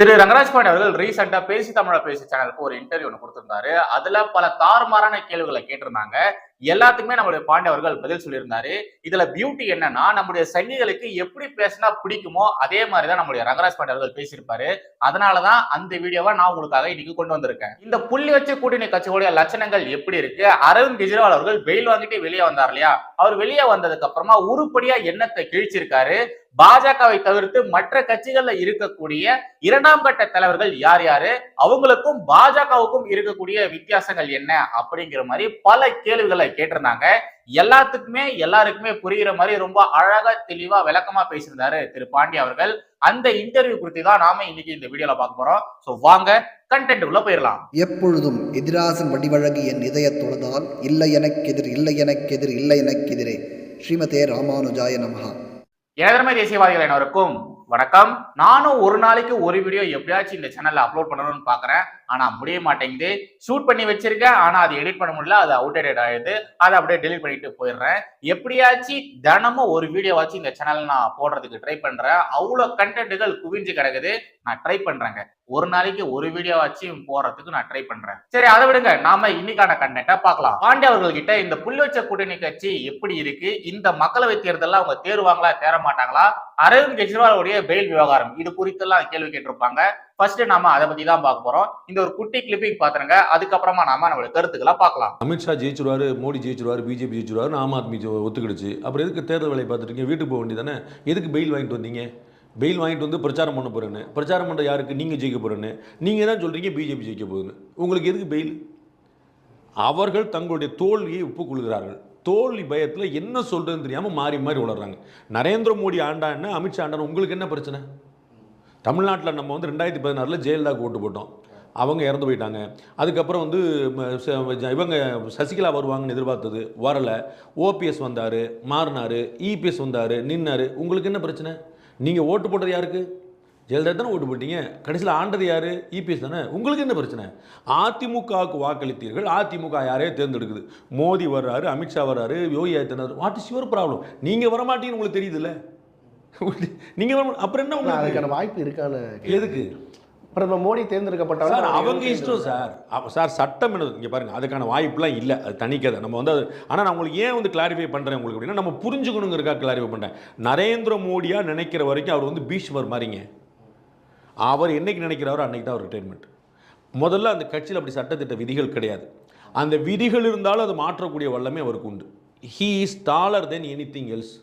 திரு ரங்கராஜ் பாண்டி அவர்கள் ரீசெண்டா பேசி தமிழ பேசி சேனலுக்கு ஒரு இன்டர்வியூ ஒன்று கொடுத்திருந்தாரு. அதுல பல தாறுமாறான கேள்விகளை கேட்டிருந்தாங்க. எல்லாத்துக்குமே நம்மளுடைய பாண்டி அவர்கள் பதில் சொல்லியிருந்தாரு. இதுல பியூட்டி என்னன்னா நம்முடைய சங்கிகளுக்கு எப்படி பேசினா பிடிக்குமோ அதே மாதிரிதான் நம்மளுடைய ரங்கராஜ் பாண்டி அவர்கள் பேசியிருப்பாரு. அதனாலதான் அந்த வீடியோவை நான் உங்களுக்காக இன்னைக்கு கொண்டு வந்திருக்கேன். இந்த புள்ளி வச்சு கூட்டணி கட்சிகளுடைய லட்சணங்கள் எப்படி இருக்கு? அரவிந்த் கெஜ்ரிவால் அவர்கள் வெயில் வாங்கிட்டு வெளியே வந்தார் இல்லையா? அவர் வெளியே வந்ததுக்கு அப்புறமா உருப்படியா எண்ணத்தை கிழிச்சிருக்காரு? பாஜகவை தவிர்த்து மற்ற கட்சிகள்ல இருக்கக்கூடிய இரண்டாம் கட்ட தலைவர்கள் யார் யாரு? அவங்களுக்கும் பாஜகவுக்கும் இருக்கக்கூடிய வித்தியாசங்கள் என்ன? அப்படிங்கிற மாதிரி பல கேள்விகளை கேட்டிருந்தாங்க. எல்லாத்துக்குமே எல்லாருக்குமே புரிகிற மாதிரி ரொம்ப அழகா தெளிவா விளக்கமா பேசியிருந்தாரு திரு பாண்டி அவர்கள். அந்த இன்டர்வியூ குறித்து தான் நாம இன்னைக்கு இந்த வீடியோல பார்க்க போறோம். சோ வாங்க கண்டென்ட் உள்ள போயிடலாம். எப்பொழுதும் எதிராசன் வடிவழகு என் இதயத் தொழுதால் இல்லை எனக்கெதிர் இல்லை எனக்கெதிர் இல்லை எனக்கெதிரே ஸ்ரீமதே ராமானுஜாய நமகா எனதர்மை தேசியவாதிகள் அனைவருக்கும் வணக்கம். நானும் ஒரு நாளைக்கு ஒரு வீடியோ எப்படியாச்சும் இந்த சேனல்ல அப்லோட் பண்ணணும்னு பாக்குறேன். ஆனா முடிய மாட்டேங்குது. ஷூட் பண்ணி வச்சிருக்கேன். ஆனா அது எடிட் பண்ண முடியல. அது அவுடேட்டட் ஆயிடுது. அதை அப்படியே டெலிட் பண்ணிட்டு போயிடுறேன். எப்படியாச்சும் தினமும் ஒரு வீடியோவாச்சும் இந்த சேனல் நான் போடுறதுக்கு ட்ரை பண்றேன். அவ்வளவு கண்டென்ட்டுகள் குவிஞ்சு கிடக்குது. நான் ட்ரை பண்றேங்க. ஒரு நாளைக்கு ஒரு வீடியோவாச்சும் போறதுக்கு நான் ட்ரை பண்றேன். சரி அதை விடுங்க. நாம இன்னைக்கான கண்டென்ட்டை பார்க்கலாம். பாண்டிய அவர்கள்கிட்ட இந்த புள்ளிவச்ச கூட்டணி கட்சி எப்படி இருக்கு? இந்த மக்களவை தேர்தலில் அவங்க தேர்வாங்களா தேர மாட்டாங்களா அரவிந்த் கெஜ்ரிவாலுடைய பெயில் விவகாரம். இது குறித்தெல்லாம் கேள்வி கேட்டிருப்பாங்க. ஃபர்ஸ்ட் நாம அதை பத்தி தான் பார்க்க போறோம். இந்த ஒரு குட்டி கிளிப்பிங் பாத்துருங்க அதுக்கப்புறமா நாம நம்மளோட கருத்துக்களை பார்க்கலாம். அமித்ஷா ஜெயிச்சிருவாரு மோடி ஜெயிச்சிருவாரு பிஜேபி ஜெயிச்சிருவாரு ஆம் ஆத்மி ஒத்துக்கிடுச்சு. அப்புறம் எதுக்கு தேர்தல் வேலையை பார்த்துருக்கீங்க வீட்டுக்கு போக வேண்டியதானே எதுக்கு பெயில் வாங்கிட்டு வந்தீங்க? பெயில் வாங்கிட்டு வந்து பிரச்சாரம் பண்ண போகிறேன்னு பிரச்சாரம் பண்ணுற யாருக்கு? நீங்கள் ஜெயிக்க போகிறேன்னு நீங்கள் தான் சொல்கிறீங்க பிஜேபி ஜெயிக்க போகுதுன்னு. உங்களுக்கு எதுக்கு பெயில்? அவர்கள் தங்களுடைய தோல்வியை ஒப்புக்கொள்கிறார்கள் தோல்வி பயத்தில் என்ன சொல்கிறதுன்னு தெரியாமல் மாறி மாறி உளறாங்க நரேந்திர மோடி ஆண்டா என்ன அமித்ஷா ஆண்டான் உங்களுக்கு என்ன பிரச்சனை? தமிழ்நாட்டில் நம்ம வந்து ரெண்டாயிரத்தி பதினாறில் ஜெயலலிதாவுக்கு ஓட்டு போட்டோம். அவங்க இறந்து போயிட்டாங்க. அதுக்கப்புறம் வந்து இவங்க சசிகலா வருவாங்கன்னு எதிர்பார்த்தது. வரலை. ஓபிஎஸ் வந்தார் மாறினார் இபிஎஸ் வந்தார் நின்னார். உங்களுக்கு என்ன பிரச்சனை? நீங்கள் ஓட்டு போட்டது யாருக்கு? ஜெயலலிதா தானே ஓட்டு போட்டீங்க. கடைசியில் ஆண்டது யார்? இபிஎஸ் தானே. உங்களுக்கு என்ன பிரச்சனை? அதிமுகவுக்கு வாக்களித்தீர்கள். அதிமுக யாரையோ தேர்ந்தெடுக்குது. மோடி வர்றாரு அமித்ஷா வர்றாரு Yogi Adityanath what is your problem நீங்கள் வரமாட்டீங்கன்னு உங்களுக்கு தெரியுதுல்ல? நீங்கள் அப்புறம் என்ன உங்களுக்கு? அதுக்கான வாய்ப்பு இருக்கான்னு எதுக்கு? பிரதமர் மோடி தேர்ந்தெடுக்கப்பட்டாலும் அவங்க இஷ்டம் சார். சார் சட்டம் என்ன இங்கே பாருங்க அதுக்கான வாய்ப்புலாம் இல்லை. அது தனிக்கதை நம்ம வந்து அது ஆனால் நான் உங்களுக்கு ஏன் வந்து கிளாரிஃபை பண்ணுறேன் உங்களுக்கு அப்படின்னா நம்ம புரிஞ்சுக்கணுங்கிறக்கா கிளாரிஃபை பண்ணுறேன் நரேந்திர மோடியா நினைக்கிற வரைக்கும் அவர் வந்து பீஷ்மர் மாதிரிங்க. அவர் என்னைக்கு நினைக்கிறாரோ அன்னைக்கு தான் அவர் ரிட்டைர்மெண்ட் முதல்ல அந்த கட்சியில் அப்படி சட்டத்திட்ட விதிகள் கிடையாது. அந்த விதிகள் இருந்தாலும் அது மாற்றக்கூடிய வல்லமே அவருக்கு உண்டு. He is taller than anything else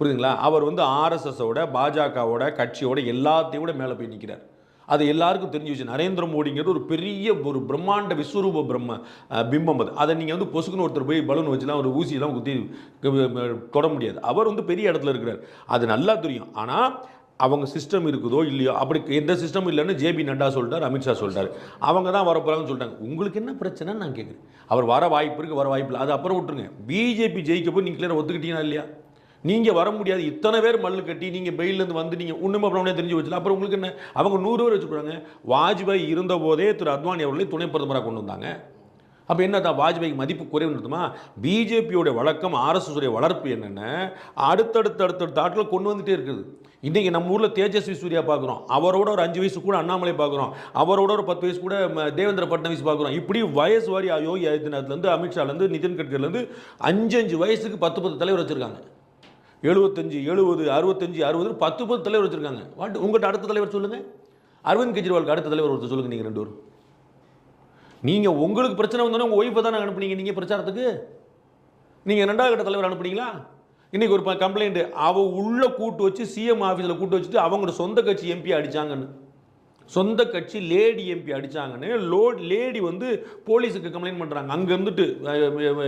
புரியுதுங்களா? அவர் வந்து ஆர்எஸ்எஸோட பாஜகவோட கட்சியோட எல்லாத்தையும் விட மேலே போய் நிற்கிறார் அது எல்லாருக்கும் தெரிஞ்சு வச்சு நரேந்திர மோடிங்கிறது ஒரு பெரிய ஒரு பிரம்மாண்ட விஸ்வரூப பிரம்ம பிம்பம் அது. அதை நீங்கள் வந்து பொசுக்குன்னு ஒருத்தர் போய் பலூன் வச்சுலாம் ஒரு ஊசியெல்லாம் குத்தி தொட முடியாது. அவர் வந்து பெரிய இடத்துல இருக்கிறார். அது நல்லா தெரியும். ஆனால் அவங்க சிஸ்டம் இருக்குதோ இல்லையோ அப்படி எந்த சிஸ்டம் இல்லைன்னு ஜேபி நட்டா சொல்லிட்டார் அமித்ஷா சொல்லிட்டார். அவங்க தான் வரப்போகிறாங்கன்னு சொல்லிட்டாங்க. உங்களுக்கு என்ன பிரச்சனைன்னு நான் கேட்குறேன். அவர் வர வாய்ப்பு இருக்குது வர வாய்ப்பு இல்லை. அது அப்புறம் விட்டுருங்க. பிஜேபி ஜெயிக்க போய் நீங்கள் கிளியராக ஒத்துக்கிட்டீங்களா இல்லையா? நீங்கள் வர முடியாது. இத்தனை பேர் மல்லு கட்டி நீங்கள் பெயிலேருந்து வந்து நீங்கள் ஒன்றுமே அப்புறம் தெரிஞ்சு வச்சல அப்புறம் உங்களுக்கு என்ன? அவங்க நூறு பேர் வச்சுக்கிறாங்க வாஜ்பாய் இருந்த போதே திரு அத்வானி அவர்களை துணை பிரதமராக கொண்டு வந்தாங்க. அப்போ என்னதான்? வாஜ்பாய்க்கு மதிப்பு குறைவு பிஜேபியோடைய பிஜேபியோட வழக்கம் RSS வளர்ப்பு என்னென்ன? அடுத்தடுத்த அடுத்தடுத்த ஆட்கள் கொண்டு வந்துட்டே இருக்குது. இன்றைக்கி நம்ம ஊரில் தேஜஸ்வி சூர்யா பார்க்குறோம் அவரோட ஒரு அஞ்சு வயசு கூட அண்ணாமலை பார்க்குறோம் அவரோட ஒரு பத்து வயசு கூட தேவேந்திர பட்னவிஸ் பார்க்குறோம் இப்படி வயசு வாரி யோகி ஆதித்யநாத்லேருந்து அமித்ஷாலேருந்து நிதின் கட்கர்லேருந்து அஞ்சு அஞ்சு வயசுக்கு பத்து பத்து தலைவர் வச்சுருக்காங்க. எழுபத்தஞ்சு எழுபது அறுபத்தஞ்சு அறுபது பத்து பத்து தலைவர் வச்சுருக்காங்க. வாட் உங்கள்கிட்ட அடுத்த தலைவர் சொல்லுங்கள் அரவிந்த் கெஜ்ரிவாலுக்கு அடுத்த தலைவர் ஒருத்தர் சொல்லுங்கள் நீங்கள் ரெண்டு பேரும். நீங்கள் உங்களுக்கு பிரச்சனை வந்தோன்னே உங்கள் ஒய்ஃபை தானே அனுப்புனீங்க நீங்கள் பிரச்சாரத்துக்கு? நீங்கள் ரெண்டாவது கட்ட தலைவர் அனுப்புனீங்களா? இன்றைக்கி ஒரு கம்ப்ளைண்ட்டு அவ உள்ளே கூட்டு வச்சு சிஎம் ஆஃபீஸில் கூட்டு வச்சுட்டு அவங்களோட சொந்த கட்சி எம்பி அடித்தாங்கன்னு சொந்த கட்சி லேடி எம்பி அடிச்சாங்கன்னு லோ லேடி வந்து போலீஸுக்கு கம்ப்ளைண்ட் பண்ணுறாங்க அங்கே இருந்துட்டு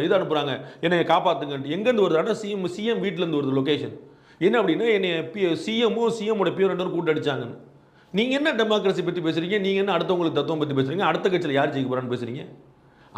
இது அனுப்புகிறாங்க என்னை காப்பாற்றுங்கன்ட்டு எங்கேருந்து வருது? ஆனால் சிஎம் சிஎம் வீட்டிலேருந்து வருது லொக்கேஷன் என்ன அப்படின்னா என்னை பி சிஎம்மும் சிஎம்மோட பியூர் ரெண்டு கூட்டு அடிச்சாங்கன்னு. நீங்கள் என்ன டெமோக்ரஸி பற்றி பேசுகிறீங்க நீங்கள் என்ன அடுத்தவங்களுக்கு தத்துவம் பற்றி பேசுகிறீங்க அடுத்த கட்சியில் யார் ஜெயிக்க போகிறான்னு பேசுகிறீங்க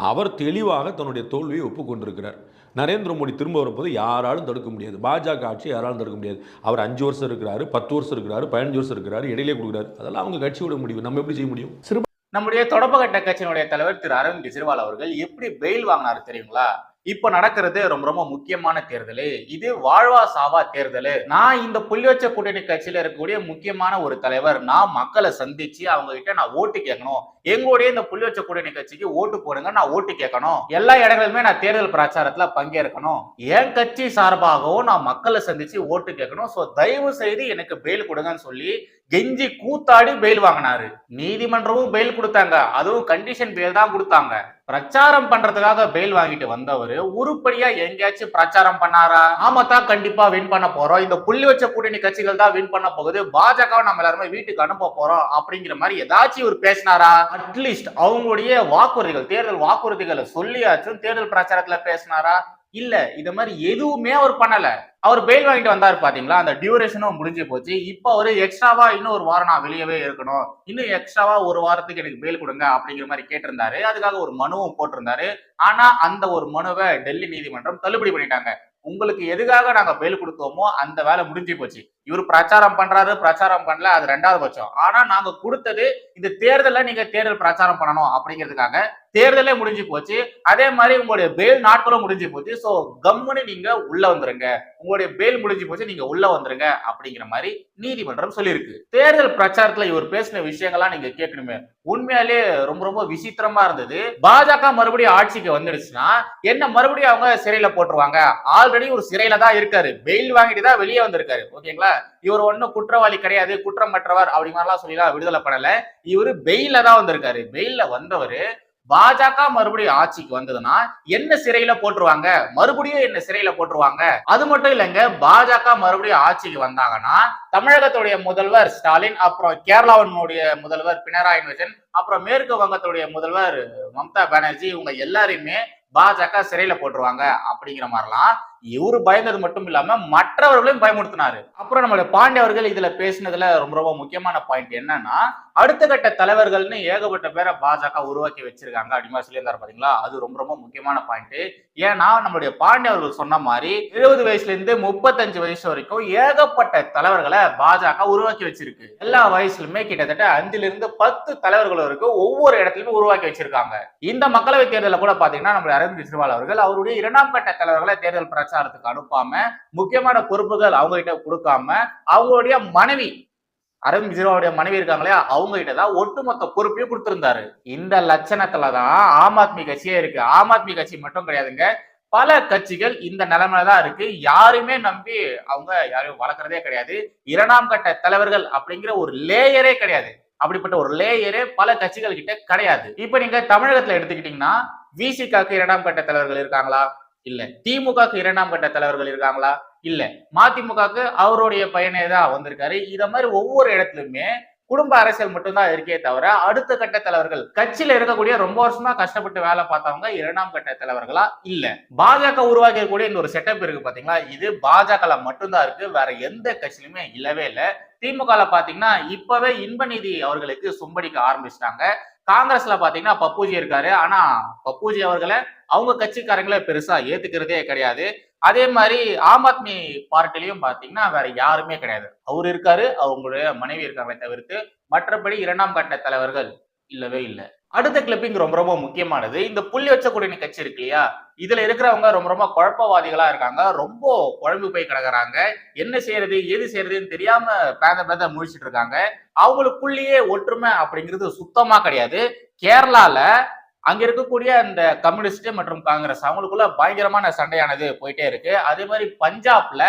அவர் தெளிவாக தன்னுடைய தோல்வியை ஒப்புக்கொண்டிருக்கிறார். நரேந்திர மோடி திரும்ப வரும்போது யாராலும் தடுக்க முடியாது. பாஜக ஆட்சி யாராலும் தடுக்க முடியாது. அவர் அஞ்சு வருஷம் இருக்கிறாரு பத்து வருஷம் இருக்கிறாரு பதினஞ்சு வருஷம் இருக்கிறாரு இடையிலே கொடுக்குறாரு. அதெல்லாம் அவங்க கட்சியோட முடிவு. நம்ம எப்படி செய்ய முடியும்? நம்முடைய தொடப்பகட்ட கட்சியினுடைய தலைவர் திரு அரவிந்த் கெஜ்ரிவால் அவர்கள் எப்படி பெயில் வாங்கினாரு தெரியுங்களா? இப்ப நடக்கிறது ரொம்ப ரொம்ப முக்கியமான தேர்தல். இது வாழ்வா சாவா தேர்தல். நான் இந்த புள்ளி வச்ச கூட்டணி கட்சியில இருக்கக்கூடிய முக்கியமான ஒரு தலைவர் நான் மக்களை சந்திச்சு அவங்க கிட்ட நான் ஓட்டு கேட்கணும். எங்களுடைய இந்த புள்ளி வச்ச கூட்டணி கட்சிக்கு ஓட்டு போடுங்க நான் ஓட்டு கேட்கணும். எல்லா இடங்களிலுமே நான் தேர்தல் பிரச்சாரத்துல பங்கேற்கணும். என் கட்சி சார்பாகவும் நான் மக்களை சந்திச்சு ஓட்டு கேட்கணும். சோ தயவு செய்து எனக்கு பெயில் கொடுங்கன்னு சொல்லி கெஞ்சி கூத்தாடி பெயில் வாங்கினாரு. நீதிமன்றமும் பெயில் கொடுத்தாங்க. அதுவும் கண்டிஷன் பெயில் தான் கொடுத்தாங்க. பிரச்சாரம் பண்றதுக்காக பெயில் வாங்கிட்டு வந்தவர் உருப்படியா எங்கேயாச்சும் பிரச்சாரம் பண்ணாரா? ஆமா தான் கண்டிப்பா வின் பண்ண போறோம். இந்த புள்ளி வச்ச கூட்டணி கட்சிகள் தான் வின் பண்ண போகுது. பாஜக நம்ம எல்லாருமே வீட்டுக்கு அனுப்ப போறோம் அப்படிங்கிற மாதிரி ஏதாச்சும் இவர் பேசினாரா? அட்லீஸ்ட் அவங்களுடைய வாக்குறுதிகள் தேர்தல் வாக்குறுதிகளை சொல்லியாச்சும் தேர்தல் பிரச்சாரத்துல பேசினாரா? இல்ல இது மாதிரி எதுவுமே அவர் பண்ணல. அவர் பெயில் வாங்கிட்டு வந்தாரு பாத்தீங்களா? அந்த டியூரேஷனும் முடிஞ்சு போச்சு. இப்போ அவரு எக்ஸ்ட்ராவா இன்னும் ஒரு வாரம் நான் வெளியவே இருக்கணும். இன்னும் எக்ஸ்ட்ராவா ஒரு வாரத்துக்கு எனக்கு பெயில் கொடுங்க அப்படிங்கிற மாதிரி கேட்டிருந்தாரு. அதுக்காக ஒரு மனுவும் போட்டிருந்தாரு. ஆனா அந்த ஒரு மனுவை டெல்லி நீதிமன்றம் தள்ளுபடி பண்ணிட்டாங்க. உங்களுக்கு எதுக்காக நாங்க பெயில் கொடுத்தோமோ அந்த வேலை முடிஞ்சு போச்சு. இவர் பிரச்சாரம் பண்றாரு பிரச்சாரம் பண்ணல அது ரெண்டாவது பட்சம். ஆனா நாங்க கொடுத்தது இந்த தேர்தல நீங்க தேர்தல் பிரச்சாரம் பண்ணணும் அப்படிங்கிறதுக்காக தேர்தலே முடிஞ்சு போச்சு. அதே மாதிரி உங்களுடைய பெயில் நாட்களும் முடிஞ்சு போச்சு. ஸோ கம்முன்னு நீங்க உள்ள வந்துருங்க. உங்களுடைய பெயில் முடிஞ்சு போச்சு நீங்க உள்ள வந்துருங்க அப்படிங்கிற மாதிரி நீதிமன்றம் சொல்லியிருக்கு. தேர்தல் பிரச்சாரத்துல இவர் பேசின விஷயங்கள்லாம் நீங்க கேட்கணுமே. உண்மையாலே ரொம்ப ரொம்ப விசித்திரமா இருந்தது. பாஜக மறுபடியும் ஆட்சிக்கு வந்துடுச்சுன்னா என்ன மறுபடியும் அவங்க சிறையில போட்டுருவாங்க? ஆல்ரெடி ஒரு சிறையில தான் இருக்காரு. பெயில் வாங்கிட்டு தான் வெளியே வந்திருக்காரு. ஓகேங்களா? இவர் ஒன்னும் குற்றவாளி கிடையாது குற்றமற்றவர் அப்படி மாதிரிலாம் சொல்லிலாம் விடுதலை பண்ணல. இவர் பெயில தான் வந்திருக்காரு. பெயில்ல வந்தவர் பாஜக மறுபடியும் ஆட்சிக்கு வந்ததுன்னா என்ன சிறையில போட்டுருவாங்க? மறுபடியும் என்ன சிறையில போட்டுருவாங்க? அது மட்டும் இல்லைங்க பாஜக மறுபடியும் ஆட்சிக்கு வந்தாங்கன்னா தமிழகத்துடைய முதல்வர் ஸ்டாலின் அப்புறம் கேரளாவினுடைய முதல்வர் பினராயி விஜயன் அப்புறம் மேற்கு வங்கத்துடைய முதல்வர் மம்தா பானர்ஜி இவங்க எல்லாரையுமே பாஜக சிறையில போட்டுருவாங்க அப்படிங்கிற மாதிரிலாம் இவரு பயந்தது மட்டும் இல்லாம மற்றவர்களையும் பயமுறுத்தினாரு. அப்புறம் நம்மளுடைய பாண்டியவர்கள் இதுல பேசினதுல ரொம்ப ரொம்ப முக்கியமான பாயிண்ட் என்னன்னா அடுத்த கட்ட தலைவர்கள்னு ஏகப்பட்ட பேரை பாஜக உருவாக்கி வச்சிருக்காங்க அப்படிமா சொல்லியிருந்தாரு பாத்தீங்களா? அது ரொம்ப ரொம்ப முக்கியமான பாயிண்ட் ஏன்னா நம்மளுடைய பாண்டியவர்கள் சொன்ன மாதிரி இருபது வயசுல இருந்து முப்பத்தஞ்சு வயசு வரைக்கும் ஏகப்பட்ட தலைவர்களை பாஜக உருவாக்கி வச்சிருக்கு. எல்லா வயசுலுமே கிட்டத்தட்ட அஞ்சுல இருந்து பத்து தலைவர்கள் வரைக்கும் ஒவ்வொரு இடத்துலயுமே உருவாக்கி வச்சிருக்காங்க. இந்த மக்களவை தேர்தலில் கூட பாத்தீங்கன்னா நம்மளுடைய அரவிந்த் கெஜ்ரிவால் அவர்கள் அவருடைய இரண்டாம் கட்ட தலைவர்களை தேர்தல் பிரச்சாரத்துக்கு அனுப்பாம முக்கியமான பொறுப்புகள் அவங்க கிட்ட கொடுக்காம அவங்களுடைய மனைவி அரவிந்த் கெஜ்ரிவாலுடைய மனைவி இருக்காங்களே அவங்க கிட்ட தான் ஒட்டுமொத்த பொறுப்பையும் கொடுத்திருந்தாரு. இந்த லட்சணத்துல தான் ஆம் ஆத்மி கட்சியே இருக்கு. ஆம் ஆத்மி கட்சி மட்டும் கிடையாதுங்க. பல கட்சிகள் இந்த நிலைமையில தான் இருக்கு. யாருமே நம்பி அவங்க யாரையும் வளர்க்கறதே கிடையாது. இரண்டாம் கட்ட தலைவர்கள் அப்படிங்கிற ஒரு லேயரே கிடையாது. அப்படிப்பட்ட ஒரு லேயரே பல கட்சிகள் கிட்ட கிடையாது. இப்ப நீங்க தமிழகத்துல எடுத்துக்கிட்டீங்கன்னா விசிகாக்கு இரண்டாம் கட்ட தலைவர்கள் இருக்காங்களா? இல்ல. திமுகக்கு இரண்டாம் கட்ட தலைவர்கள் இருக்காங்களா? இல்ல. மதிமுகக்கு அவருடைய பையனே தான் வந்திருக்காரு. இத மாதிரி ஒவ்வொரு இடத்துலயுமே குடும்ப அரசியல் மட்டும்தான் இருக்கே தவிர அடுத்த கட்ட தலைவர்கள் கட்சியில இருக்கக்கூடிய ரொம்ப வருஷமா கஷ்டப்பட்டு வேலை பார்த்தவங்க இரண்டாம் கட்ட தலைவர்களா? இல்ல. பாஜக உருவாக்கக்கூடிய இந்த ஒரு செட்டப் இருக்கு பாத்தீங்களா? இது பாஜக மட்டும்தான் இருக்கு. வேற எந்த கட்சியிலுமே இல்லவே இல்லை. திமுக பாத்தீங்கன்னா இப்பவே இன்பநிதி அவர்களுக்கு சும்படிக்க ஆரம்பிச்சிட்டாங்க. காங்கிரஸ்ல பாத்தீங்கன்னா பப்புஜி இருக்காரு. ஆனா பப்புஜி அவர்களை அவங்க கட்சிக்காரங்களே பெருசா ஏத்துக்கிறதே கிடையாது. அதே மாதிரி ஆம் ஆத்மி பார்ட்டிலையும் பாத்தீங்கன்னா வேற யாருமே கிடையாது. அவர் இருக்காரு அவங்களுடைய மனைவி இருக்காங்களே தவிர்த்து மற்றபடி இரண்டாம் கட்ட தலைவர்கள் இல்லவே இல்லை. அடுத்த கிளிப்பிங் ரொம்ப ரொம்ப முக்கியமானது. இந்த புள்ளி வச்ச கூட்டணி கட்சி இருக்கு இல்லையா? இதுல இருக்கிறவங்க ரொம்ப ரொம்ப குழப்பவாதிகளா இருக்காங்க. ரொம்ப குழம்பு போய் கிடக்குறாங்க. என்ன செய்யறது எது செய்யறதுன்னு தெரியாம பேத பேத முழிச்சிட்டு இருக்காங்க. அவங்களுக்குள்ளேயே ஒற்றுமை அப்படிங்கிறது சுத்தமா கிடையாது. கேரளால அங்க இருக்கக்கூடிய அந்த கம்யூனிஸ்ட் மற்றும் காங்கிரஸ் அவங்களுக்குள்ள பயங்கரமான சண்டையானது போயிட்டே இருக்கு. அதே மாதிரி பஞ்சாப்ல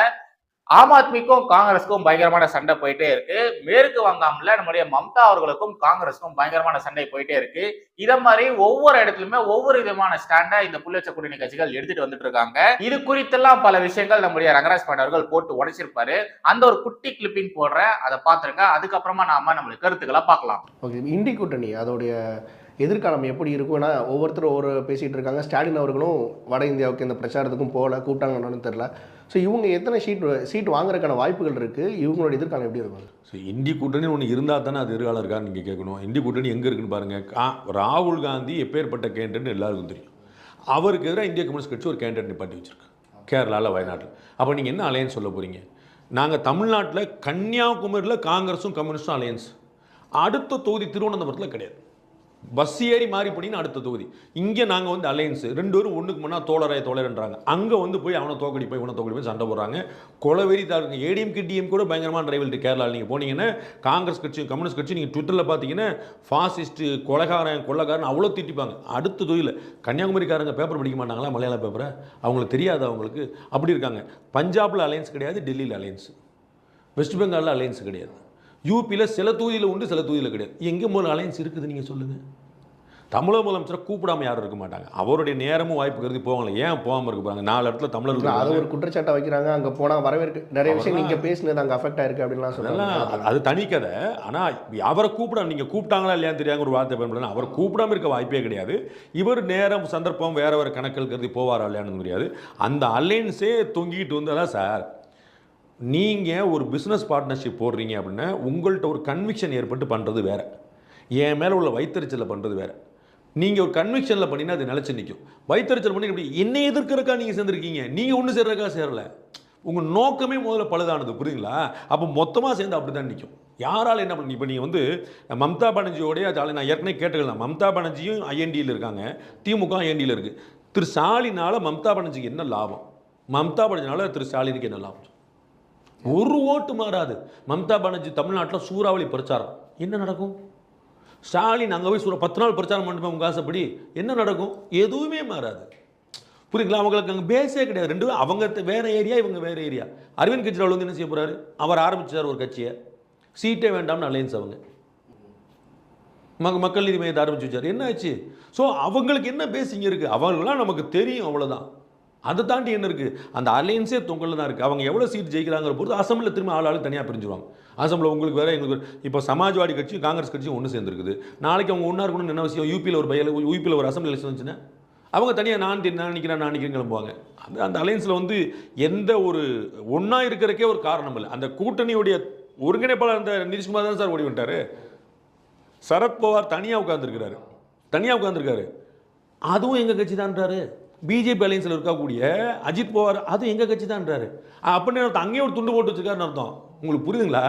ஆம் ஆத்மிக்கும் காங்கிரஸுக்கும் பயங்கரமான சண்டை போயிட்டே இருக்கு. மேற்கு வங்காம்ல நம்முடைய மம்தா அவர்களுக்கும் காங்கிரஸுக்கும் பயங்கரமான சண்டை போயிட்டே இருக்கு. இதை மாதிரி ஒவ்வொரு இடத்துலயுமே ஒவ்வொரு விதமான ஸ்டாண்டை இந்த புள்ளச்ச கூட்டணி கட்சிகள் எடுத்துட்டு வந்துட்டு இருக்காங்க. இது குறித்தெல்லாம் பல விஷயங்கள் நம்முடைய ரங்கராஜ் பாண்டே அவர்கள் போட்டு உடைச்சிருப்பாரு. அந்த ஒரு குட்டி கிளிப்பிங் போடுறேன். அதை பாத்துருங்க அதுக்கப்புறமா நாம நம்மளுக்கு கருத்துக்களை பார்க்கலாம். ஓகே இண்டி கூட்டணி அதோடைய எதிர்காலம் எப்படி இருக்கும்? ஏன்னா ஒவ்வொருத்தரும் ஒரு பேசிகிட்டு இருக்காங்க. ஸ்டாலின் அவர்களும் வட இந்தியாவுக்கு இந்த பிரச்சாரத்துக்கும் போகல கூப்பிட்டாங்கன்னு தெரில ஸோ இவங்க எத்தனை சீட் சீட் வாங்குறதுக்கான வாய்ப்புகள் இருக்குது இவங்களோட எதிர்காலம் எப்படி இருக்கும்? ஸோ இந்தி கூட்டணி ஒன்று இருந்தால் தானே அது எதிர்காலம் இருக்கான்னு நீங்கள் கேட்கணும். இந்தி கூட்டணி எங்கே இருக்குன்னு பாருங்கள் கா ராகுல் காந்தி எப்பேற்பட்ட கேண்டட்னு எல்லாருக்கும் தெரியும். அவருக்கு எதிராக இந்திய கம்யூனிஸ்ட் கட்சி ஒரு கேண்டட் நிப்பாட்டி வச்சிருக்கு. கேரளாவில் வயநாட்டில். அப்போ நீங்கள் என்ன அலையன்ஸ் சொல்ல போகிறீங்க நாங்கள் தமிழ்நாட்டில் கன்னியாகுமரியில் காங்கிரஸும் கம்யூனிஸ்டும் அலையன்ஸ் அடுத்த தொகுதி திருவனந்தபுரத்தில் கிடையாது. பஸ் ஏறி மாறி போனீங்கன்னா அடுத்த தொகுதி. இங்கே நாங்கள் வந்து அலையன்ஸ் ரெண்டு பேரும் ஒன்றுக்கு முன்னா தோழராய தோழர்ன்றாங்க. அங்கே வந்து போய் அவனை தோக்கடி போய் இவனை தோக்கடி போய் சண்டை போடுறாங்க. கொலவெறி தாருங்க ஏடிஎம் டிஎம் கூட பயங்கரமான ரைவல்ட்டி கேரளாவில் நீங்கள் போனீங்கன்னா காங்கிரஸ் கட்சியும் கம்யூனிஸ்ட் கட்சி நீங்கள் ட்விட்டரில் பார்த்தீங்கன்னா ஃபாசிஸ்ட்டு கொலகாரன் கொள்ளக்காரன் அவ்வளோ திட்டிப்பாங்க. அடுத்த தொகுதியில் கன்னியாகுமரிக்காரங்க பேப்பர் படிக்க மாட்டாங்களா மலையாள பேப்பரை அவங்களுக்கு தெரியாது அவங்களுக்கு. அப்படி இருக்காங்க. பஞ்சாபில் அலையன்ஸ் கிடையாது டெல்லியில் அலையன்ஸ் வெஸ்ட் பெங்காலில் அலையன்ஸ் கிடையாது. யூபியில் சில தொகுதியில் உண்டு சில தொகுதியில் கிடையாது. எங்கே முதல்ல அலையன்ஸ் இருக்குது நீங்கள் சொல்லுங்கள் தமிழக முதலமைச்சரை கூப்பிடாம யாரும் இருக்க மாட்டாங்க. அவருடைய நேரமும் வாய்ப்பு கருதி போவாங்களே ஏன் போகாமல் இருக்க போகிறாங்க நாலு இடத்துல தமிழர்கள் அதை. ஒரு குற்றச்சாட்டை வைக்கிறாங்க. அங்க போனா வரவேற்கு நிறைய விஷயம் நீங்க பேசுனது அங்க அஃபெக்ட் ஆயிருக்கு அப்படின்லாம் சொல்றாங்க. அது- தனி கதை. ஆனால் அவரை கூப்பிட நீங்கள் கூப்பிட்டாங்களா இல்லையான்னு தெரியாங்க ஒரு வார்த்தை பயன்படுத்தலாம் அவர் கூப்பிடாம இருக்க வாய்ப்பே கிடையாது. இவர் நேரம் சந்தர்ப்பம் வேற வேற கணக்கில் கருதி போவாரா இல்லையான்னு தெரியாது. அந்த அலைன்ஸே தொங்கிட்டு வந்ததா சார்? நீங்கள் ஒரு பிஸ்னஸ் பார்ட்னர்ஷிப் போடுறீங்க அப்படின்னா உங்கள்கிட்ட ஒரு கன்விக்ஷன் ஏற்பட்டு பண்ணுறது வேறு. என் மேலே உள்ள வைத்தறிச்சலை பண்ணுறது வேறு. நீங்கள் ஒரு கன்விக்ஷனில் பண்ணினா அது நிலச்சி நிற்கும் வைத்தறிச்சல் பண்ணி இப்படி என்னை எதிர்க்கிறக்கா நீங்கள் சேர்ந்துருக்கீங்க? நீங்கள் ஒன்று சேர்றக்கா சேரலை. உங்கள் நோக்கமே முதல்ல பழுதானது புரியுங்களா அப்போ மொத்தமாக சேர்ந்து அப்படி தான் நிற்கும் யாரால் என்ன பண்ணி இப்போ நீங்கள் வந்து மம்தா பானர்ஜியோடைய ஜாலி நான் ஏற்கனவே கேட்டுக்கலாம் மம்தா பானர்ஜியும் ஐஎன்டியில் இருக்காங்க. திமுக ஐஎன்டியில் இருக்குது திரு ஸ்டாலினால் மம்தா பானர்ஜிக்கு என்ன லாபம்? மம்தா பானர்ஜினால் திரு ஸ்டாலினுக்கு என்ன லாபம்? ஒரு ஓட்டு மாறாது. மம்தா பானர்ஜி தமிழ்நாட்டில் சூறாவளி பிரச்சாரம். என்ன நடக்கும்? ஸ்டாலின் அங்கே போய் சூற பத்து நாள் பிரச்சாரம் பண்ணுமே உங்கள் ஆசைப்படி என்ன நடக்கும்? எதுவுமே மாறாது. புரியுங்களா அவங்களுக்கு அங்கே பேஸே கிடையாது. ரெண்டு அவங்க வேறு வேற ஏரியா இவங்க வேறு ஏரியா அரவிந்த் கெஜ்ரிவால் வந்து என்ன செய்ய போறாரு? அவர் ஆரம்பித்தார் ஒரு கட்சியை. சீட்டே வேண்டாம்னு அலையன்ஸ் அவங்க. மக மக்கள் நீதி மையத்தை ஆரம்பிச்சு வச்சார். என்ன ஆச்சு? ஸோ அவங்களுக்கு என்ன பேசிங்க இருக்குது அவங்களாம் நமக்கு தெரியும் அவ்வளோதான் அதை தாண்டி என்ன இருக்குது அந்த அலையன்ஸே தொங்கல் தான் இருக்குது அவங்க எவ்வளோ சீட் ஜெயிக்கிறாங்கிற பொறுத்து அசம்பிளில் திரும்ப ஆள் ஆள் தனியாக பிரிஞ்சுருவாங்க. அசம்பிளில் உங்களுக்கு வேறு எங்களுக்கு இப்போ சமாஜ்வாடி கட்சியும் காங்கிரஸ் கட்சியும் ஒன்று சேர்ந்துருக்குது. நாளைக்கு அவங்க ஒன்றா இருக்கணும்னு என்ன விஷயம்? யூபியில் ஒரு பையல் யூபியில் ஒரு அசம்பிளி எலெக்ஷன் வந்துச்சுன்னா அவங்க தனியாக நான் தி- நான் நினைக்கிறேன் நான் நிற்கிறேன் கிளம்புவாங்க. அந்த அந்த அலையன்ஸில் வந்து எந்த ஒரு ஒன்றா இருக்கிறக்கே ஒரு காரணம் இல்லை. அந்த கூட்டணியுடைய ஒருங்கிணைப்பாளர் இருந்த நிதிஷ்குமார் தான் சார் ஓடி வந்துட்டார்? சரத்பவார் தனியாக உட்காந்துருக்கிறாரு தனியாக உட்காந்துருக்காரு அதுவும் எங்கள் கட்சி தான்றாரு பிஜேபி அலையன்ஸில் இருக்கக்கூடிய அஜித் பவார் அது எங்கள் கட்சி தான்றாரு அப்படின்னு அங்கேயே ஒரு துண்டு போட்டு வச்சுருக்காருன்னு அர்த்தம். உங்களுக்கு புரியுதுங்களா?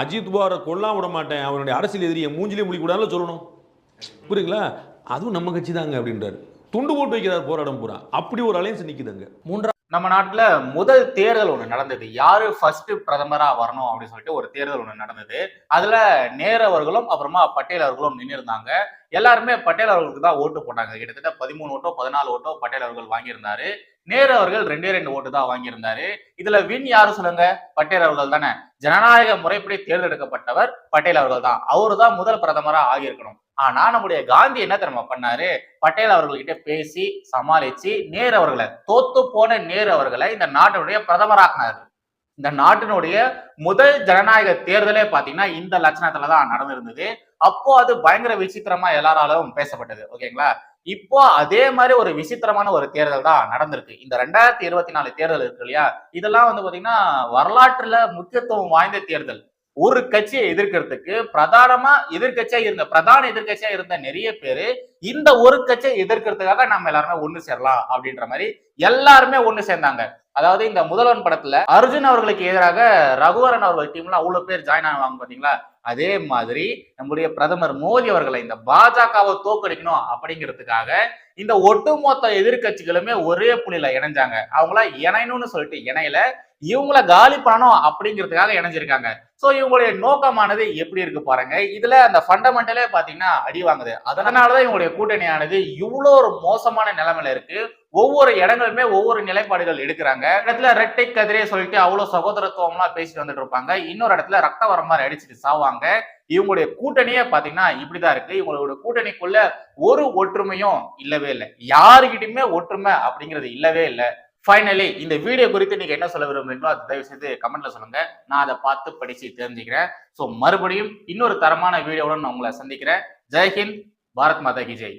அஜித் பவாரை கொல்லாம் விட மாட்டேன். அவனுடைய அரசியல் எதிரியை மூஞ்சிலே முழி சொல்லணும். புரியுங்களா அதுவும் நம்ம கட்சி தாங்க அப்படின்றாரு. துண்டு போட்டு வைக்கிறார் போராடம் பூரா. அப்படி ஒரு அலையன்ஸ் நிற்குதுங்க நம்ம நாட்டில் முதல் தேர்தல் ஒன்று நடந்தது. யாரு ஃபர்ஸ்ட் பிரதமராக வரணும் அப்படின்னு சொல்லிட்டு ஒரு தேர்தல் ஒன்று நடந்தது. அதில் நேரு அவர்களும் அப்புறமா பட்டேல் அவர்களும் நின்றுருந்தாங்க எல்லாருமே பட்டேல் அவர்களுக்கு தான் ஓட்டு போட்டாங்க. கிட்டத்தட்ட பதிமூணு ஓட்டோ பதினாலு ஓட்டோ பட்டேல் அவர்கள் வாங்கியிருந்தாரு. நேரு அவர்கள் ரெண்டே ரெண்டு ஓட்டு தான் வாங்கியிருந்தாரு. இதுல வின் யாரு சொல்லுங்க? பட்டேல் அவர்கள் தானே. ஜனநாயக முறைப்படி தேர்ந்தெடுக்கப்பட்டவர் பட்டேல் அவர்கள் தான். அவரு தான் முதல் பிரதமராக ஆகியிருக்கணும். ஆனா நம்முடைய காந்தி என்ன தெரியுமா பண்ணாரு? பட்டேல் அவர்கள்கிட்ட பேசி சமாளிச்சு நேரு அவர்களை தோத்து போன நேரு அவர்களை இந்த நாட்டினுடைய பிரதமராக்குனாரு. இந்த நாட்டினுடைய முதல் ஜனநாயக தேர்தலே பாத்தீங்கன்னா இந்த லட்சணத்துல தான் நடந்திருந்தது. அப்போ அது பயங்கர விசித்திரமா எல்லாராலும் பேசப்பட்டது. ஓகேங்களா? இப்போ அதே மாதிரி ஒரு விசித்திரமான ஒரு தேர்தல் தான் நடந்திருக்கு. இந்த ரெண்டாயிரத்தி இருபத்தி நாலு தேர்தல் இருக்கு இல்லையா? இதெல்லாம் வந்து பாத்தீங்கன்னா வரலாற்றுல முக்கியத்துவம் வாய்ந்த தேர்தல். ஒரு கட்சியை எதிர்க்கிறதுக்கு பிரதானமா எதிர்க்கட்சியா இருந்த பிரதான எதிர்க்கட்சியா இருந்த நிறைய பேரு இந்த ஒரு கட்சியை எதிர்க்கிறதுக்காக நம்ம எல்லாருமே ஒண்ணு சேரலாம் அப்படின்ற மாதிரி எல்லாருமே ஒண்ணு சேர்ந்தாங்க. அதாவது இந்த முதல்வன் படத்துல அர்ஜுன் அவர்களுக்கு எதிராக ரகுவரன் அவர்கள் டீம்ல அவ்வளவு பேர் ஜாயின் ஆவாங்க பாத்தீங்களா? அதே மாதிரி நம்முடைய பிரதமர் மோடி அவர்களை இந்த பாஜகவை தோக்கடிக்கணும் அப்படிங்கிறதுக்காக இந்த ஒட்டுமொத்த எதிர்க்கட்சிகளுமே ஒரே புள்ளியில இணைஞ்சாங்க. அவங்கள இணையணும்னு சொல்லிட்டு இணையில இவங்கள காலி பண்ணணும் அப்படிங்கிறதுக்காக இணைஞ்சிருக்காங்க. ஸோ இவங்களுடைய நோக்கமானது எப்படி இருக்கு பாருங்க. இதுல அந்த ஃபண்டமெண்டலே பாத்தீங்கன்னா அடி வாங்குது. அதனாலதான் இவங்களுடைய கூட்டணியானது இவ்வளோ ஒரு மோசமான நிலைமையில இருக்கு. ஒவ்வொரு இடங்களுமே ஒவ்வொரு நிலைப்பாடுகள் எடுக்கிறாங்க. இடத்துல ரெட்டை கதிரே சொல்லிட்டு அவ்வளவு சகோதரத்துவம்லாம் பேசிட்டு வந்துட்டு இருப்பாங்க. இன்னொரு இடத்துல ரத்த வர மாதிரி அடிச்சுட்டு சாவாங்க. இவங்களுடைய கூட்டணியே பாத்தீங்கன்னா இப்படிதான் இருக்கு. இவங்களோட கூட்டணிக்குள்ள ஒரு ஒற்றுமையும் இல்லவே இல்லை. யாருக்கிட்டயுமே ஒற்றுமை அப்படிங்கிறது இல்லவே இல்லை. ஃபைனலி இந்த வீடியோ குறித்து நீங்க என்ன சொல்ல விரும்புறீங்களோ அதை தயவு செய்து கமெண்ட்ல சொல்லுங்க. நான் அதை பார்த்து படிச்சு தெரிஞ்சுக்கிறேன். ஸோ மறுபடியும் இன்னொரு தரமான வீடியோவுடன் நான் உங்களை சந்திக்கிறேன். ஜெய்ஹிந்த் பாரத் மாதா கி ஜெய்.